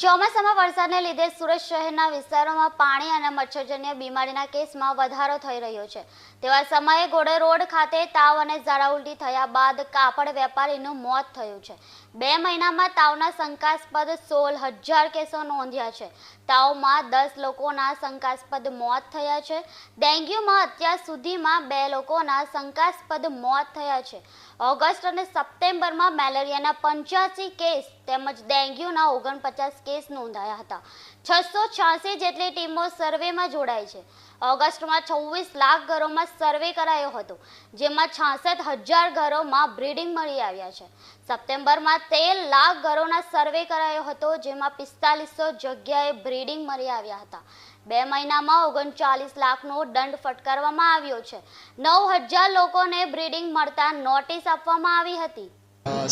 ચોમાસામાં વરસાદને લીધે સુરત શહેરના વિસ્તારોમાં પાણી અને મચ્છરજન્ય બીમારીના કેસમાં વધારો થઈ રહ્યો છે. તેવા સમયે ગોડે રોડ ખાતે તાવ અને ઝાડા ઉલટી થયા બાદ કાપડ વેપારીનું મોત થયું છે. બે મહિનામાં તાવના શંકાસ્પદ સોળ હજાર કેસો નોંધ્યા છે. તાવમાં દસ લોકોના શંકાસ્પદ મોત થયા છે. ડેન્ગ્યુમાં અત્યાર સુધીમાં બે લોકોના શંકાસ્પદ મોત થયા છે. ઓગસ્ટ અને સપ્ટેમ્બરમાં મેલેરિયાના પંચ્યાસી કેસ તેમજ ડેન્ગ્યુના ઓગણપચાસ કેસ નોંધાયા હતા. છસો છ્યાસી જેટલી ટીમો સર્વેમાં જોડાઈ છે. ઓગસ્ટમાં છવ્વીસ લાખ ઘરોમાં સર્વે કરાયો હતો, જેમાં છાસઠ હજાર ઘરોમાં બ્રીડિંગ મળી આવ્યા છે. સપ્ટેમ્બરમાં તેર લાખ ઘરોના સર્વે કરાયો હતો, જેમાં પિસ્તાલીસો જગ્યાએ બ્રીડિંગ મળી આવ્યા હતા. બે મહિનામાં ઓગણચાલીસ લાખનો દંડ ફટકારવામાં આવ્યો છે. નવ હજાર લોકોને બ્રીડિંગ મળતા નોટિસ આપવામાં આવી હતી.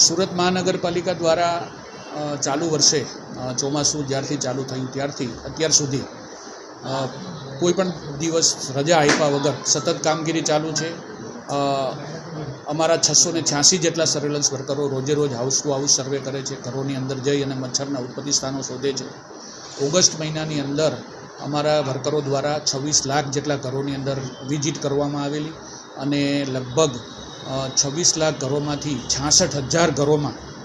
સુરત મહાનગરપાલિકા દ્વારા ચાલુ વર્ષે ચોમાસું જ્યારથી ચાલુ થયું ત્યારથી, અત્યાર સુધી કોઈપણ દિવસ રજા આપ્યા વગર સતત કામગીરી ચાલુ છે. અમારા છસો ને છ્યાસી જેટલા સર્વેલન્સ વર્કરો રોજે રોજ હાઉસ ટુ હાઉસ સર્વે કરે છે, ઘરોની અંદર જઈ અને મચ્છરના ઉત્પત્તિ સ્થાનો શોધે છે. ઓગસ્ટ મહિનાની અંદર અમારા વર્કરો દ્વારા છવ્વીસ લાખ જેટલા ઘરોની અંદર વિઝિટ કરવામાં આવેલી અને લગભગ છવ્વીસ લાખ ઘરોમાંથી છાસઠ હજાર ઘરોમાં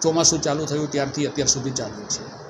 ચોમાસું ચાલુ થયું ત્યારથી અત્યાર સુધી ચાલુ છે.